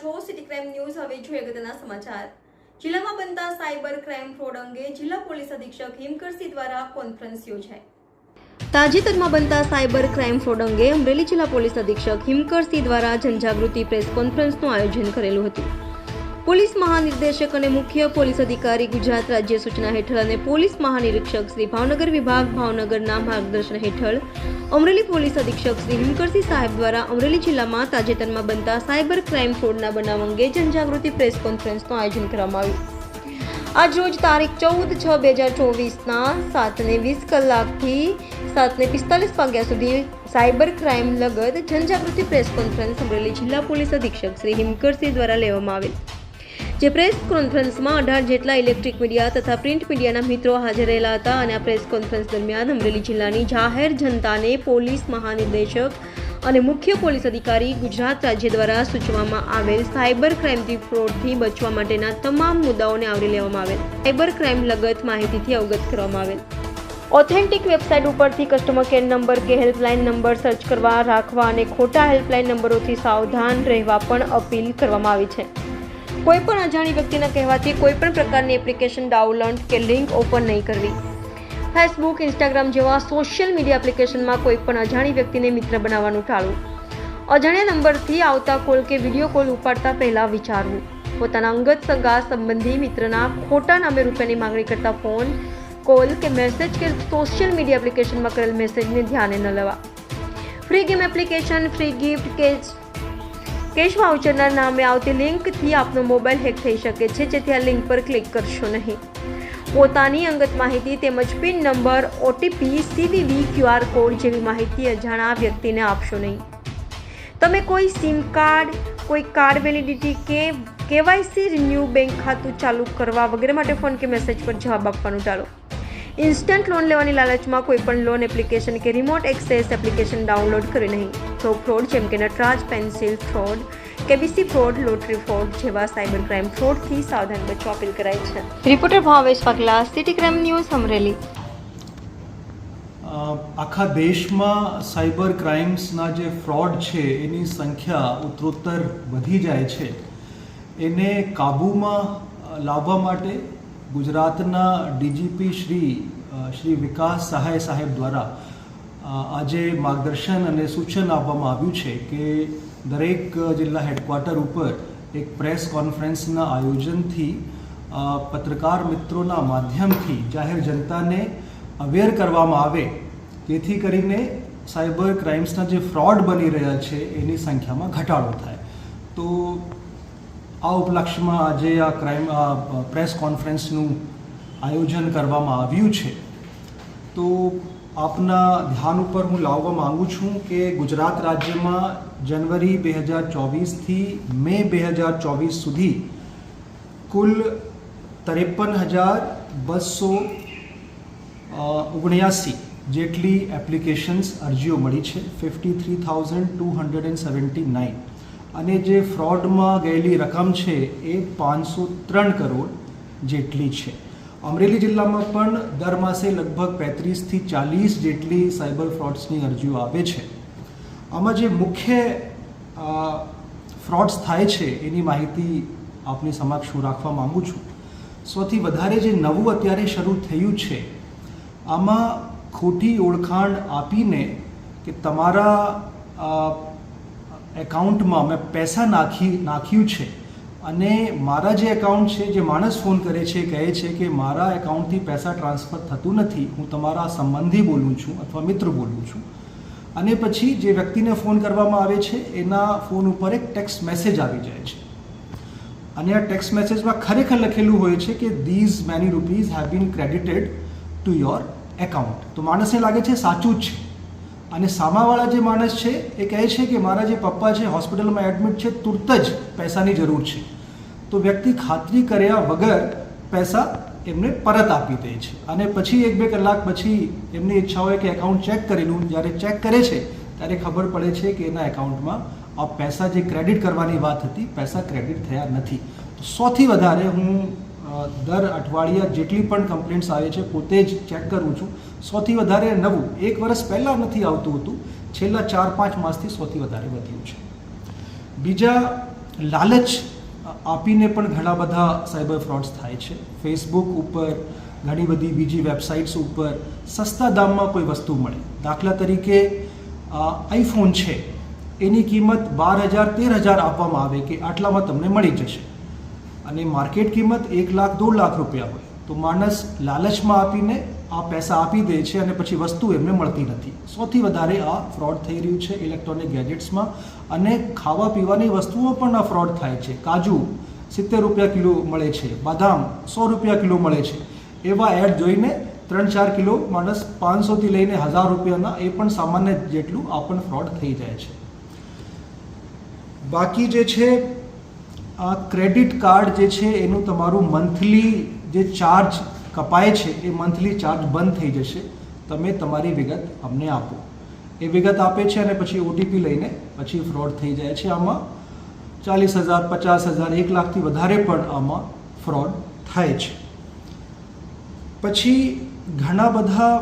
છો city crime news હવે જોઈએ અગત્યના સમાચાર. જિલ્લામાં બનતા સાયબર ક્રાઇમ ફ્રોડ અંગે જિલ્લા પોલીસ અધિક્ષક હિમકરસિંહ દ્વારા કોન્ફરન્સ યોજાઈ. તાજેતરમાં બનતા સાયબર ક્રાઇમ ફ્રોડ અંગે અમરેલી જિલ્લા પોલીસ અધિક્ષક હિમકરસિંહ દ્વારા જનજાગૃતિ પ્રેસ કોન્ફરન્સનું આયોજન કરેલું હતું. પોલીસ મહાનિર્દેશક અને મુખ્ય પોલીસ અધિકારી ગુજરાત રાજ્ય સૂચના હેઠળ અને પોલીસ મહાનિરીક્ષક શ્રી ભાવનગર વિભાગ ભાવનગરના માર્ગદર્શન હેઠળ અમરેલી પોલીસ અધિક્ષક શ્રી હિમકરસિંહ સાહેબ દ્વારા અમરેલી જિલ્લામાં તાજેતરમાં બનતા સાયબર ક્રાઇમ ફ્રોડના બનાવ અંગે જનજાગૃતિ પ્રેસ કોન્ફરન્સનું આયોજન કરવામાં આવ્યું. આજ રોજ તારીખ ચૌદ છ બે હજાર ચોવીસના સાતને વીસ કલાકથી સાતને પિસ્તાલીસ વાગ્યા સુધી સાયબર ક્રાઇમ લગત જનજાગૃતિ પ્રેસ કોન્ફરન્સ અમરેલી જિલ્લા પોલીસ અધિક્ષક શ્રી હિમકરસિંહ દ્વારા લેવામાં આવેલ. જે પ્રેસ કોન્ફરન્સમાં અઢાર જેટલા ઇલેક્ટ્રિક મીડિયા તથા પ્રિન્ટ મીડિયાના મિત્રો હાજર રહેલા હતા અને આ પ્રેસ કોન્ફરન્સ દરમિયાન અમરેલી જિલ્લાની જાહેર જનતાને પોલીસ મહાનિર્દેશક અને મુખ્ય પોલીસ અધિકારી ગુજરાત રાજ્ય દ્વારા સૂચવવામાં આવેલ સાયબર ક્રાઇમથી ફ્રોડથી બચવા માટેના તમામ મુદ્દાઓને આવરી લેવામાં આવેલ. સાયબર ક્રાઇમ લગત માહિતીથી અવગત કરવામાં આવેલ. ઓથેન્ટિક વેબસાઇટ ઉપરથી કસ્ટમર કેર નંબર કે હેલ્પલાઇન નંબર સર્ચ કરવા, રાખવા અને ખોટા હેલ્પલાઇન નંબરોથી સાવધાન રહેવા પણ અપીલ કરવામાં આવી છે. કોઈ પણ અજાણી વ્યક્તિના કહેવાથી કોઈ પણ પ્રકારની એપ્લિકેશન ડાઉનલોડ કે લિંક ઓપન નહીં કરવી. ફેસબુક ઇન્સ્ટાગ્રામ જેવા સોશિયલ મીડિયા એપ્લિકેશનમાં કોઈ પણ અજાણી વ્યક્તિને મિત્ર બનાવવાનું ટાળવું. અજાણ્યા નંબરથી આવતા કોલ કે વીડિયો કોલ ઉપાડતા પહેલાં વિચારવું. પોતાના અંગત સગા, સંબંધી, મિત્રના ખોટા નામે રૂપિયાની માંગણી કરતા ફોન કોલ કે મેસેજ કે સોશિયલ મીડિયા એપ્લિકેશનમાં કરેલ મેસેજને ધ્યાને ન લેવા. Free game application free gift કે કેશ વાઉચરના નામે આવતી લિંકથી આપનો મોબાઈલ હેક થઈ શકે છે, જેથી આ લિંક પર ક્લિક કરશો નહીં. પોતાની અંગત માહિતી તેમજ PIN number OTP CVV QR code જેવી માહિતી અજાણા વ્યક્તિને આપશો નહીં. તમે કોઈ સિમ કાર્ડ, કોઈ કાર્ડ વેલિડિટી કે કેવાયસી રિન્યુ બેંક ખાતું ચાલુ કરવા વગેરે માટે ફોન કે મેસેજ પર જવાબ આપવાનું ટાળો. ઇન્સ્ટન્ટ લોન લેવાની લાલચમાં કોઈ પણ લોન એપ્લિકેશન કે રિમોટ એક્સેસ એપ્લિકેશન ડાઉનલોડ કરી નહીં. તો ફ્રોડ જેમ કે Nataraj pencil fraud KBC fraud lottery fraud જેવા સાયબર ક્રાઇમ ફ્રોડથી સાવધાન બચવા અપીલ કરાય છે. રિપોર્ટર ભાવેશ પગલા સિટી ક્રાઇમ ન્યૂઝ અમરેલી. આખા દેશમાં સાયબર ક્રાઇમ્સના જે ફ્રોડ છે એની સંખ્યા ઉત્તરોત્તર વધી જાય છે. એને કાબૂમાં લાવવા માટે ગુજરાતના ડીજીપી શ્રી શ્રી વિકાસ સહાય સાહેબ દ્વારા આજે માર્ગદર્શન અને સૂચન આપવામાં આવ્યું છે કે દરેક જિલ્લા હેડક્વાર્ટર ઉપર એક પ્રેસ કોન્ફરન્સના આયોજનથી પત્રકાર મિત્રોના માધ્યમથી જાહેર જનતાને અવેર કરવામાં આવે. તેથી કરીને સાયબર ક્રાઇમ્સના જે ફ્રોડ બની રહ્યા છે એની સંખ્યામાં ઘટાડો થાય. તો આ ઉપલક્ષ્યમાં આજે આ ક્રાઇમ પ્રેસ કોન્ફરન્સનું આયોજન કરવામાં આવ્યું છે. તો આપના ધ્યાન ઉપર હું લાવવા માગું છું કે ગુજરાત રાજ્યમાં જનવરી બે હજાર ચોવીસથી મે બે હજાર ચોવીસ સુધી કુલ ત્રેપન હજાર બસો ઓગણ્યાસી જેટલી એપ્લિકેશન્સ અરજીઓ મળી છે. Fifty three thousand two hundred and seventy nine અને જે ફ્રોડમાં ગયેલી રકમ છે એ પાંચસો ત્રણ કરોડ જેટલી છે. અમરેલી જિલ્લામાં પણ દર માસે લગભગ પેંત્રીસથી ચાલીસ જેટલી સાયબર ફ્રોડ્સની અરજીઓ આવે છે. આમાં જે મુખ્ય ફ્રોડ્સ થાય છે એની માહિતી આપની સમક્ષ હું રાખવા માગું છું. સૌથી વધારે જે નવું અત્યારે શરૂ થયું છે, આમાં ખોટી ઓળખાણ આપીને કે તમારા એકાઉન્ટમાં મેં પૈસા નાખી, નાખ્યું છે. અને મારા જે એકાઉન્ટ છે, જે માણસ ફોન કરે છે, કહે છે કે મારા એકાઉન્ટથી પૈસા ટ્રાન્સફર થતું નથી. હું તમારા સંબંધી બોલું છું અથવા મિત્ર બોલું છું. અને પછી જે વ્યક્તિને ફોન કરવામાં આવે છે, એના ફોન ઉપર એક ટેક્સ્ટ મેસેજ આવી જાય છે. અને આ ટેક્સ્ટ મેસેજમાં ખરેખર લખેલું હોય છે કે these many rupees have been credited to your account તો માણસને લાગે છે સાચું જ છે. અને સામાવાળા જે માણસ છે, એ કહે છે કે મારા જે પપ્પા છે, હોસ્પિટલમાં એડમિટ છે, તુરત જ પૈસાની જરૂર છે. તો વ્યક્તિ ખાતરી કર્યા વગર પૈસા એમને પરત આપી દે છે. અને પછી એક બે કલાક પછી એમની ઈચ્છા હોય કે એકાઉન્ટ ચેક કરેલું જ્યારે ચેક કરે છે, ત્યારે ખબર પડે છે કે એના એકાઉન્ટમાં આ પૈસા જે ક્રેડિટ કરવાની વાત હતી, પૈસા ક્રેડિટ થયા નથી. સૌથી વધારે હું દર અઠવાડિયા જેટલી પણ કમ્પ્લેન્ટ્સ આવે છે, પોતે જ ચેક કરું છું. સૌથી વધારે નવું. એક વર્ષ પહેલાં નથી આવતું હતું. છેલ્લા ચાર, પાંચ માસથી સૌથી વધારે વધ્યું છે. બીજા, લાલચ આપીને પણ ઘણા બધા સાયબર ફ્રોડ્સ થાય છે. ફેસબુક ઉપર, ઘણી બધી બીજી વેબસાઇટ્સ ઉપર સસ્તા દામમાં કોઈ વસ્તુ મળે. દાખલા તરીકે આઈફોન છે. એની કિંમત બાર હજાર, તેર હજાર આપવામાં આવે કે આટલામાં તમને મળી જશે. અને માર્કેટ કિંમત એક લાખ, દોઢ લાખ રૂપિયા હોય, તો માણસ લાલચમાં આપીને આ પૈસા આપી દે છે અને પછી વસ્તુ એમને મળતી નથી. સૌથી વધારે આ ફ્રોડ થઈ રહ્યું છે ઇલેક્ટ્રોનિક ગેજેટ્સમાં અને ખાવા પીવાની વસ્તુઓ પણ આ ફ્રોડ થાય છે. કાજુ સિત્તેર રૂપિયા કિલો મળે છે, બદામ સો રૂપિયા કિલો મળે છે. એવા એડ જોઈને ત્રણ ચાર કિલો માણસ પાંચસોથી લઈને હજાર રૂપિયાના એ પણ સામાન્ય જેટલું આ પણ ફ્રોડ થઈ જાય છે. બાકી જે છે આ ક્રેડિટ કાર્ડ જે છે, એનું તમારું મંથલી જે ચાર્જ કપાય છે, એ મંથલી ચાર્જ બંધ થઈ જશે. તમે તમારી વિગત અમને આપો. એ વિગત આપે છે અને પછી ઓટીપી લઈને પછી ફ્રોડ થઈ જાય છે આમાં. ચાલીસ હજાર, પચાસ હજાર, એક લાખથી વધારે પણ આમાં ફ્રોડ થાય છે. પછી ઘણા બધા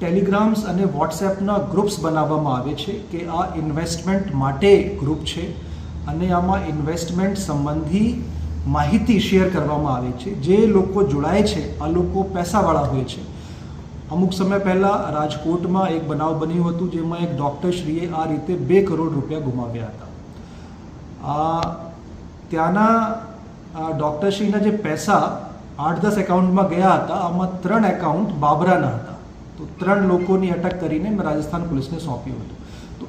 ટેલિગ્રામ્સ અને વોટ્સએપના ગ્રુપ્સ બનાવવામાં આવે છે કે આ ઇન્વેસ્ટમેન્ટ માટે ગ્રુપ છે. અને આમાં ઇન્વેસ્ટમેન્ટ સંબંધી માહિતી શેર કરવામાં આવે છે. જે લોકો જોડાય છે, આ લોકો પૈસાવાળા હોય છે. અમુક સમય પહેલાં રાજકોટમાં એક બનાવ બન્યું હતું, જેમાં એક ડૉક્ટરશ્રીએ આ રીતે બે કરોડ રૂપિયા ગુમાવ્યા હતા. આ ત્યાંના ડૉક્ટરશ્રીના જે પૈસા આઠ દસ એકાઉન્ટમાં ગયા હતા, આમાં ત્રણ એકાઉન્ટ બાબરાના હતા. તો ત્રણ લોકોની અટક કરીને મેં રાજસ્થાન પોલીસને સોંપ્યું હતું.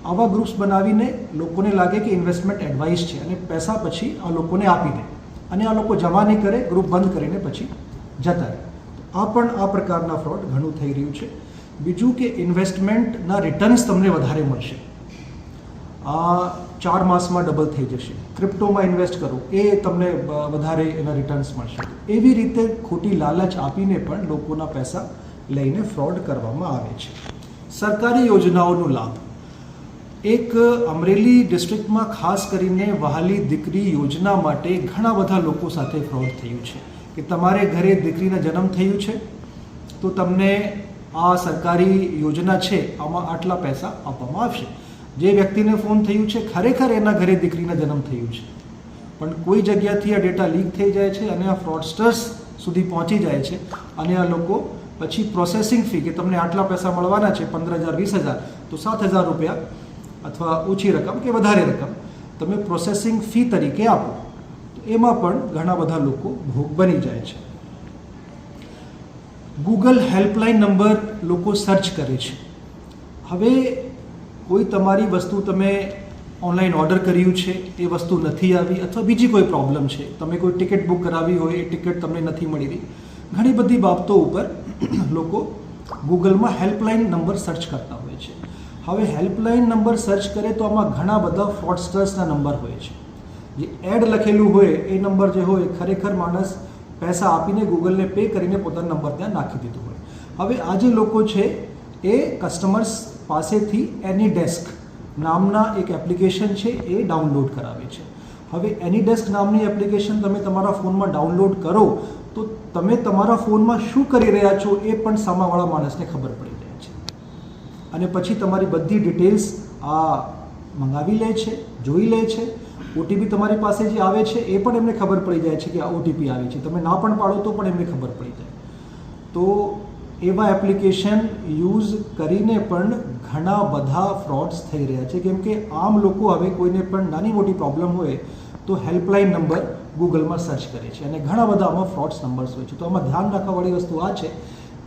આવા ગ્રુપ્સ બનાવીને લોકોને લાગે કે ઇન્વેસ્ટમેન્ટ એડવાઇસ છે અને પૈસા પછી આ લોકોને આપી દે. અને આ લોકો જમા નહીં કરે ગ્રુપ બંધ કરીને પછી જતા રહે. આ પણ આ પ્રકારના ફ્રોડ ઘણું થઈ રહ્યું છે. બીજું કે ઇન્વેસ્ટમેન્ટના રિટર્ન્સ તમને વધારે મળશે. આ ચાર માસમાં ડબલ થઈ જશે. ક્રિપ્ટોમાં ઇન્વેસ્ટ કરો, એ તમને વધારે એના રિટર્ન્સ મળશે. એવી રીતે ખોટી લાલચ આપીને પણ લોકોના પૈસા લઈને ફ્રોડ કરવામાં આવે છે. સરકારી યોજનાઓનો લાભ. એક અમરેલી ડિસ્ટ્રિક્ટમાં ખાસ કરીને વહાલી દીકરી યોજના માટે ઘણા બધા લોકો સાથે ફ્રોડ થયું છે. કે તમારે ઘરે દીકરીના જન્મ થયું છે, તો તમને આ સરકારી યોજના છે, આમાં આટલા પૈસા આપવામાં આવશે. જે વ્યક્તિને ફોન થયું છે, ખરેખર એના ઘરે દીકરીના જન્મ થયું છે. પણ કોઈ જગ્યાથી આ ડેટા લીક થઈ જાય છે અને આ ફ્રોડસ્ટર્સ સુધી પહોંચી જાય છે અને આ લોકો પછી પ્રોસેસિંગ ફી કે તમને આટલા પૈસા મળવાના છે, પંદર હજાર, વીસ હજાર, તો સાત હજાર રૂપિયા અથવા ઓછી રકમ કે વધારે રકમ, તમે પ્રોસેસિંગ ફી તરીકે આપો. તો એમાં પણ ઘણા બધા લોકો ભોગ બની જાય છે. ગૂગલ હેલ્પલાઇન નંબર લોકો સર્ચ કરે છે. હવે કોઈ તમારી વસ્તુ તમે ઓનલાઈન ઓર્ડર કર્યું છે, એ વસ્તુ નથી આવી અથવા બીજી કોઈ પ્રોબ્લેમ છે, તમે કોઈ ટિકિટ બુક કરાવી હોય, એ ટિકિટ તમને નથી મળી રહી, ઘણી બધી બાબતો ઉપર લોકો ગૂગલમાં હેલ્પલાઇન નંબર સર્ચ કરતા હોય છે. હવે હેલ્પલાઇન નંબર સર્ચ કરે તો આમાં ઘણા બધા ફ્રોડસ્ટર્સના નંબર હોય છે. જે એડ લખેલું હોય, એ નંબર જે હોય ખરેખર માણસ પૈસા આપીને ગૂગલને પે કરીને પોતાનો નંબર ત્યાં નાખી દીધો હોય. હવે આ જે લોકો છે, એ કસ્ટમર્સ પાસેથી એની ડેસ્ક નામના એક એપ્લિકેશન છે, એ ડાઉનલોડ કરાવે છે. હવે એની ડેસ્ક નામની એપ્લિકેશન તમે તમારા ફોનમાં ડાઉનલોડ કરો, તો તમે તમારા ફોનમાં શું કરી રહ્યા છો, એ પણ સામાવાળા માણસને ખબર પડી. અને પછી તમારી બધી ડિટેલ્સ આ મંગાવી લે છે, જોઈ લે છે. ઓટીપી તમારી પાસે જે આવે છે એ પણ એમને ખબર પડી જાય છે કે આ ઓટીપી આવે છે. તમે ના પણ પાડો તો પણ એમને ખબર પડી જાય. તો એવા એપ્લિકેશન યુઝ કરીને પણ ઘણા બધા ફ્રોડ્સ થઈ રહ્યા છે. કેમ કે આમ લોકો હવે કોઈને પણ નાની મોટી પ્રોબ્લેમ હોય તો હેલ્પલાઇન નંબર ગૂગલમાં સર્ચ કરે છે. અને ઘણા બધા આમાં ફ્રોડ્સ નંબર્સ હોય છે. તો આમાં ધ્યાન રાખવાવાળી વસ્તુ આ છે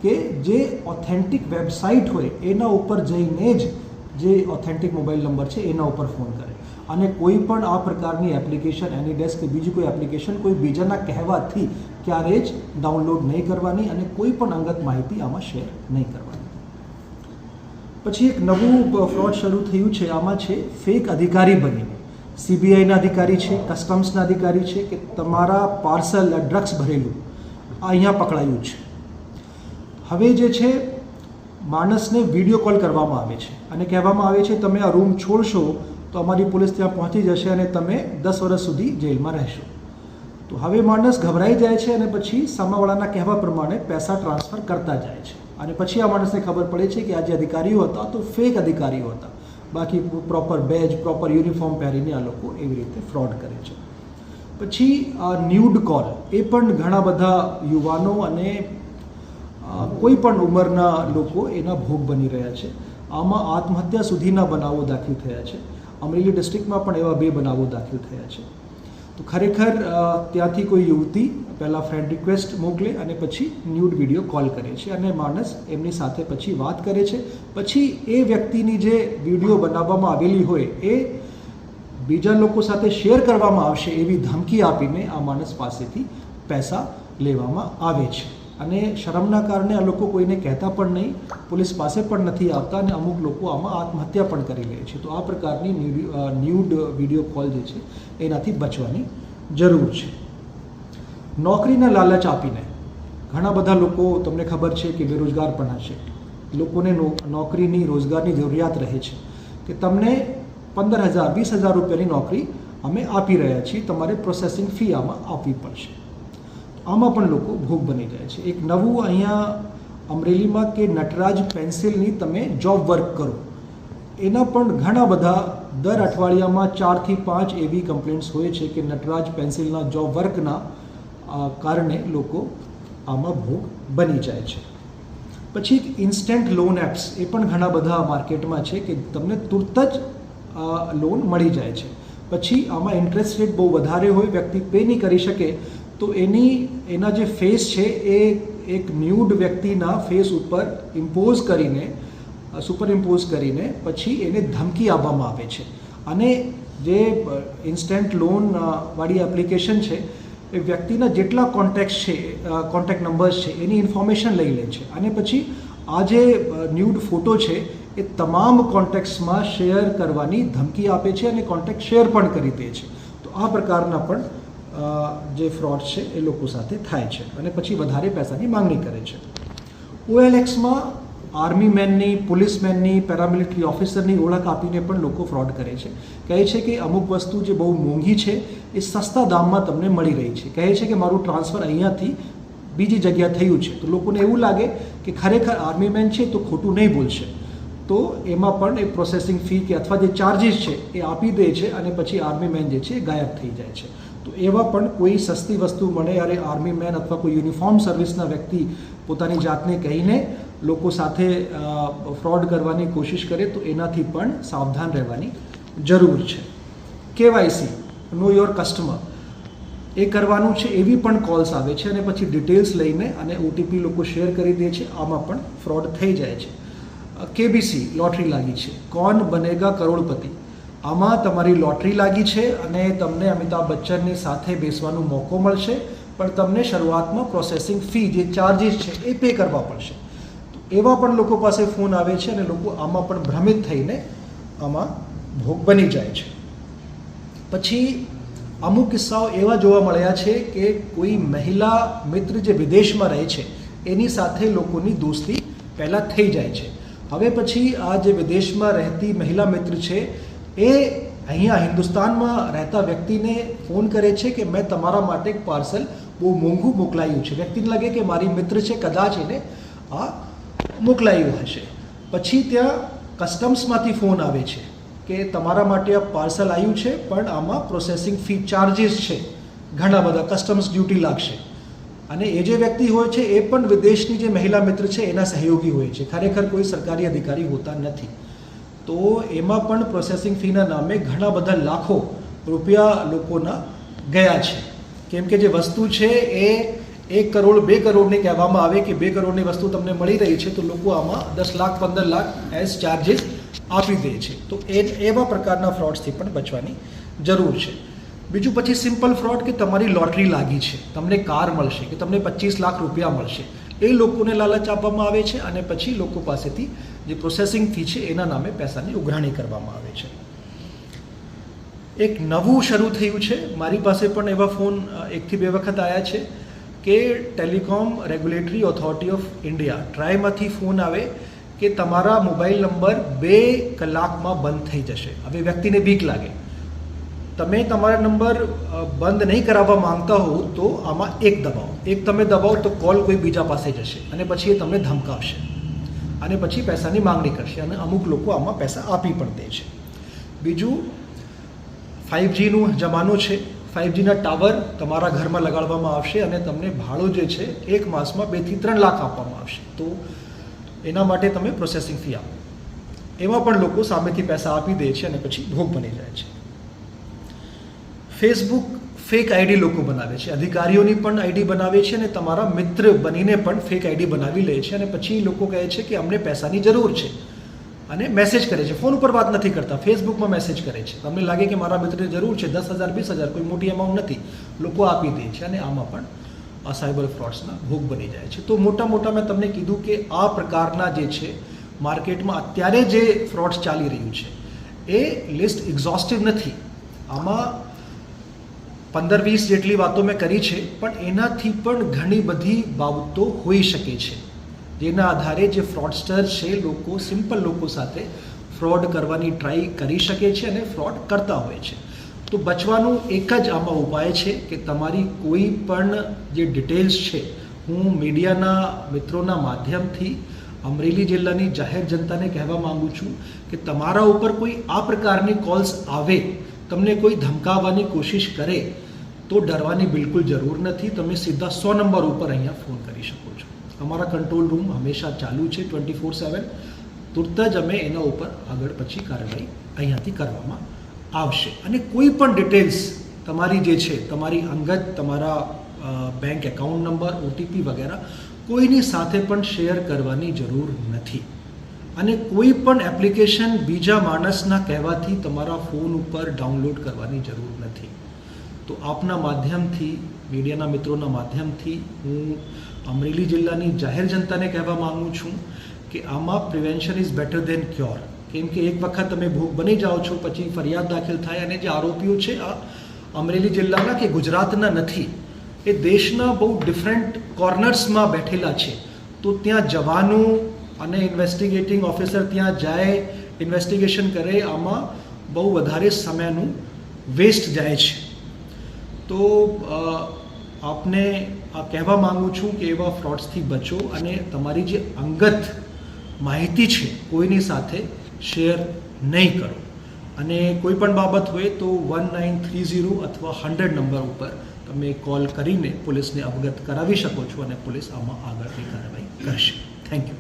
કે જે ઓથેન્ટિક વેબસાઇટ હોય, એના ઉપર જઈને જ જે ઓથેન્ટિક મોબાઈલ નંબર છે, એના ઉપર ફોન કરે. અને કોઈ પણ આ પ્રકારની એપ્લિકેશન એની ડેસ્ક કે બીજી કોઈ એપ્લિકેશન કોઈ બીજાના કહેવાથી ક્યારેય જ ડાઉનલોડ નહીં કરવાની અને કોઈ પણ અંગત માહિતી આમાં શેર નહીં કરવાની. પછી એક નવું ફ્રોડ શરૂ થયું છે, આમાં છે ફેક અધિકારી બનીને. સીબીઆઈના અધિકારી છે કસ્ટમ્સના અધિકારી છે, કે તમારા પાર્સલ ડ્રગ્સ ભરેલું, આ અહીંયા પકડાયું છે. હવે જે છે, માણસને વીડિયો કોલ કરવામાં આવે છે. અને કહેવામાં આવે છે, તમે આ રૂમ છોડશો, તો અમારી પોલીસ ત્યાં પહોંચી જશે અને તમે દસ વર્ષ સુધી જેલમાં રહેશો. તો હવે માણસ ગભરાઈ જાય છે અને પછી સામાવાળાના કહેવા પ્રમાણે પૈસા ટ્રાન્સફર કરતા જાય છે. અને પછી આ માણસને ખબર પડે છે કે આ જે અધિકારીઓ હતા તો ફેક અધિકારીઓ હતા. બાકી પ્રોપર બેજ પ્રોપર યુનિફોર્મ પહેરીને આ લોકો એવી રીતે ફ્રોડ કરે છે. પછી ન્યૂડ કોલ એ પણ ઘણા બધા યુવાનો અને કોઈ પણ ઉંમરના લોકો એના ભોગ બની રહ્યા છે. આમાં આત્મહત્યા સુધીના બનાવો દાખલ થયા છે. અમરેલી ડિસ્ટ્રિક્ટમાં પણ એવા બે બનાવો દાખલ થયા છે. તો ખરેખર ત્યાંથી કોઈ યુવતી પહેલાં ફ્રેન્ડ રિક્વેસ્ટ મોકલે અને પછી ન્યૂડ વીડિયો કોલ કરે છે અને માણસ એમની સાથે પછી વાત કરે છે. પછી એ વ્યક્તિની જે વીડિયો બનાવવામાં આવેલી હોય એ બીજા લોકો સાથે શેર કરવામાં આવશે એવી ધમકી આપીને આ માણસ પાસેથી પૈસા લેવામાં આવે છે. અને શરમના કારણે આ લોકો કોઈને કહેતા પણ નહીં, પોલીસ પાસે પણ નથી આવતા અને અમુક લોકો આમાં આત્મહત્યા પણ કરી લે છે. તો આ પ્રકારની ન્યૂડ વીડિયો કોલ જે છે, એનાથી બચવાની જરૂર છે. નોકરીના લાલચ આપીને ઘણા બધા લોકો, તમને ખબર છે કે બેરોજગાર પણ હશે. લોકોને નોકરીની રોજગારની જરૂરિયાત રહે છે. કે તમને પંદર હજાર, વીસ હજાર રૂપિયાની નોકરી અમે આપી રહ્યા છીએ, તમારે પ્રોસેસિંગ ફી આમાં આપવી પડશે. આમાં પણ લોકો ભોગ બની જાય છે. એક નવું અહીંયા અમરેલીમાં કે નટરાજ પેન્સિલની તમે જોબ વર્ક કરો. એના પણ ઘણા બધા દર અઠવાડિયામાં ચારથી પાંચ એવી કમ્પ્લેન્ટ્સ હોય છે કે નટરાજ પેન્સિલના જોબ વર્કના કારણે લોકો આમાં ભોગ બની જાય છે. પછી ઇન્સ્ટન્ટ લોન એપ્સ એ પણ ઘણા બધા માર્કેટમાં છે કે તમને તુરત જ લોન મળી જાય છે. પછી આમાં ઇન્ટરેસ્ટ રેટ બહુ વધારે હોય, વ્યક્તિ પે નહીં કરી શકે તો એની, એના જે ફેસ છે, એ એક ન્યૂડ વ્યક્તિના ફેસ ઉપર ઇમ્પોઝ કરીને સુપર ઇમ્પોઝ કરીને પછી એને ધમકી આપવામાં આવે છે. અને જે ઇન્સ્ટન્ટ લોન વાળી એપ્લિકેશન છે, એ વ્યક્તિના જેટલા કોન્ટેક્ટ છે કોન્ટેક્ટ નંબર્સ છે, એની ઇન્ફોર્મેશન લઈ લે છે. અને પછી આ જે ન્યૂડ ફોટો છે, એ તમામ કોન્ટેક્ટ્સમાં શેર કરવાની ધમકી આપે છે અને કોન્ટેક્ટ શેર પણ કરી દે છે. તો આ પ્રકારના પણ જે ફ્રોડ છે એ લોકો સાથે થાય છે અને પછી વધારે પૈસાની માંગણી કરે છે. ઓએલએક્સમાં આર્મી મેનની, પોલીસ મેનની, પેરામિલિટરી ઓફિસરની ઓળખ આપીને પણ લોકો ફ્રોડ કરે છે. કહે છે કે અમુક વસ્તુ જે બહુ મોંઘી છે એ સસ્તા દામમાં તમને મળી રહી છે. કહે છે કે મારું ટ્રાન્સફર અહીંયાથી બીજી જગ્યા થયું છે. તો લોકોને એવું લાગે કે ખરેખર આર્મી મેન છે તો ખોટું નહીં બોલશે. તો એમાં પણ એ પ્રોસેસિંગ ફી કે અથવા જે ચાર્જિસ છે એ આપી દે છે અને પછી આર્મી મેન જે છે એ ગાયબ થઈ જાય છે. તો એવા પણ કોઈ સસ્તી વસ્તુ મળે અરે આર્મી મેન અથવા કોઈ યુનિફોર્મ સર્વિસના વ્યક્તિ પોતાની જાતને કહીને લોકો સાથે ફ્રોડ કરવાની કોશિશ કરે તો એનાથી પણ સાવધાન રહેવાની જરૂર છે. કેવાયસી નો યોર કસ્ટમર એ કરવાનું છે, એવી પણ કોલ્સ આવે છે અને પછી ડિટેલ્સ લઈને અને ઓટીપી લોકો શેર કરી દે છે, આમાં પણ ફ્રોડ થઈ જાય છે. કેબીસી લોટરી લાગી છે. કોણ બનેગા કરોડપતિ? આમાં તમારી લોટરી લાગી છે અને તમને અમિતાભ બચ્ચનની સાથે બેસવાનો મોકો મળશે, પણ તમને શરૂઆતમાં પ્રોસેસિંગ ફી જે ચાર્જિસ છે એ પે કરવા પડશે. એવા પણ લોકો પાસે ફોન આવે છે અને લોકો આમાં પણ ભ્રમિત થઈને આમાં ભોગ બની જાય છે. પછી અમુક કિસ્સાઓ એવા જોવા મળ્યા છે કે કોઈ મહિલા મિત્ર જે વિદેશમાં રહે છે, એની સાથે લોકોની દોસ્તી પહેલાં થઈ જાય છે. હવે પછી આ જે વિદેશમાં રહેતી મહિલા મિત્ર છે એ અહીંયા હિન્દુસ્તાનમાં રહેતા વ્યક્તિને ફોન કરે છે કે મેં તમારા માટે એક પાર્સલ બહુ મોંઘું મોકલાયું છે. વ્યક્તિને લાગે કે મારી મિત્ર છે, કદાચ એને આ મોકલાયું હશે. પછી ત્યાં કસ્ટમ્સમાંથી ફોન આવે છે કે તમારા માટે આ પાર્સલ આવ્યું છે, પણ આમાં પ્રોસેસિંગ ફી ચાર્જિસ છે. ઘણા બધા કસ્ટમ્સ ડ્યુટી લાગશે. અને એ જે વ્યક્તિ હોય છે, એ પણ વિદેશની જે મહિલા મિત્ર છે, એના સહયોગી હોય છે. ખરેખર કોઈ સરકારી અધિકારી હોતા નથી. તો એમાં પણ પ્રોસેસિંગ ફીના નામે ઘણા બધા લાખો રૂપિયા લોકોના ગયા છે. કેમ કે જે વસ્તુ છે એ એક કરોડ, બે કરોડની કહેવામાં આવે કે બે કરોડની વસ્તુ તમને મળી રહી છે તો લોકો આમાં દસ લાખ, પંદર લાખ એઝ ચાર્જિસ આપી દે છે. તો એ એવા પ્રકારના ફ્રોડ્સથી પણ બચવાની જરૂર છે. બીજું પછી સિમ્પલ ફ્રોડ કે તમારી લોટરી લાગી છે. તમને કાર મળશે કે તમને પચીસ લાખ રૂપિયા મળશે. એ લોકોને લાલચ આપવામાં આવે છે અને પછી લોકો પાસેથી જે પ્રોસેસિંગ ફી છે, એના નામે પૈસાની ઉઘરાણી કરવામાં આવે છે. એક નવું શરૂ થયું છે. મારી પાસે પણ એવા ફોન એકથી બે વખત આવ્યા છે કે telecom regulatory authority of India ટ્રાયમાંથી phone આવે કે તમારા મોબાઈલ નંબર બે કલાકમાં બંધ થઈ જશે. હવે વ્યક્તિને બીક લાગે. તમે તમારા નંબર બંધ નહીં કરાવવા માંગતા હો તો આમાં એક દબાવો. એક તમે દબાવો તો કોલ કોઈ બીજા પાસે જશે અને પછી એ તમને ધમકાવશે. અને પછી પૈસાની માંગણી કરશે અને અમુક લોકો આમાં પૈસા આપી પણ દે છે. બીજું ફાઇવ જીનું જમાનો છે. ફાઇવ જીના ટાવર તમારા ઘરમાં લગાડવામાં આવશે અને તમને ભાડું જે છે એક માસમાં બેથી ત્રણ લાખ આપવામાં આવશે. તો એના માટે તમે પ્રોસેસિંગ ફી આપો. એમાં પણ લોકો સામેથી પૈસા આપી દે છે અને પછી ભોગ બની જાય છે. ફેસબુક ફેક આઈડી લોકો બનાવે છે. અધિકારીઓની પણ આઈડી બનાવે છે અને તમારા મિત્ર બનીને પણ ફેક આઈડી બનાવી લે છે અને પછી લોકો કહે છે કે અમને પૈસાની જરૂર છે. અને મેસેજ કરે છે. ફોન ઉપર વાત નથી કરતા. ફેસબુકમાં મેસેજ કરે છે. તમને લાગે કે મારા મિત્રને જરૂર છે? દસ હજાર, વીસ હજાર કોઈ મોટી અમાઉન્ટ નથી. લોકો આપી દે છે અને આમાં પણ આ સાયબર ફ્રોડ્સના ભોગ બની જાય છે. તો મોટા મોટા મેં તમને કીધું કે આ પ્રકારના જે છે, માર્કેટમાં અત્યારે જે ફ્રોડ્સ ચાલી રહ્યું છે, એ લિસ્ટ એક્ઝોસ્ટિવ નથી. આમાં પંદર વીસ જેટલી વાતો મેં કરી છે, પણ એનાથી પણ ઘણી બધી બાબતો હોઈ શકે છે. જેના આધારે જે ફ્રોડસ્ટર છે, લોકો સિમ્પલ લોકો સાથે ફ્રોડ કરવાની ટ્રાય કરી શકે છે અને ફ્રોડ કરતા હોય છે. તો બચવાનું એક જ આમાં ઉપાય છે કે તમારી કોઈ પણ જે ડિટેલ્સ છે, હું મીડિયાના મિત્રોના માધ્યમથી અમરેલી જિલ્લાની જાહેર જનતાને કહેવા માગું છું કે તમારા ઉપર કોઈ આ પ્રકારની કોલ્સ આવે તમને કોઈ ધમકાવવાની કોશિશ કરે તો ડરવાની બિલકુલ જરૂર નથી. તમે સીધા સો નંબર ઉપર અહીંયા ફોન કરી શકો છો. અમારા કંટ્રોલ રૂમ હંમેશા ચાલુ છે ટ્વેન્ટી ફોર સેવન. તુરત જ અમે એના ઉપર આગળ પછી કાર્યવાહી અહીંયાથી કરવામાં આવશે. અને કોઈ પણ ડિટેલ્સ તમારી જે છે, તમારી અંગત, તમારા બેંક એકાઉન્ટ નંબર ઓટીપી વગેરે, કોઈની સાથે પણ શેર કરવાની જરૂર નથી. અને કોઈ પણ એપ્લિકેશન બીજા માણસના કહેવાથી તમારા ફોન ઉપર ડાઉનલોડ કરવાની જરૂર નથી. તો આપના માધ્યમથી મીડિયાના મિત્રોના માધ્યમથી હું અમરેલી જિલ્લાની જાહેર જનતાને કહેવા માગું છું કે આમાં prevention is better than cure કેમ કે એક વખત તમે ભોગ બની જાઓ છો, પછી ફરિયાદ દાખલ થાય અને જે આરોપીઓ છે આ અમરેલી જિલ્લાના કે ગુજરાતના નથી, એ દેશના બહુ ડિફરન્ટ કોર્નર્સમાં બેઠેલા છે. તો ત્યાં જવાનું અને ઇન્વેસ્ટિગેટિંગ ઓફિસર ત્યાં જાય ઇન્વેસ્ટિગેશન કરે, આમાં બહુ વધારે સમયનું વેસ્ટ જાય છે. તો આપને આ કહેવા માગું છું કે એવા ફ્રોડ્સથી બચો અને તમારી જે અંગત માહિતી છે કોઈની સાથે શેર નહીં કરો. અને કોઈ પણ બાબત હોય તો વન નાઇન થ્રી ઝીરો અથવા હંડ્રેડ નંબર ઉપર તમે કોલ કરીને પોલીસને અવગત કરાવી શકો છો અને પોલીસ આમાં આગળની કાર્યવાહી કરશે. Thank you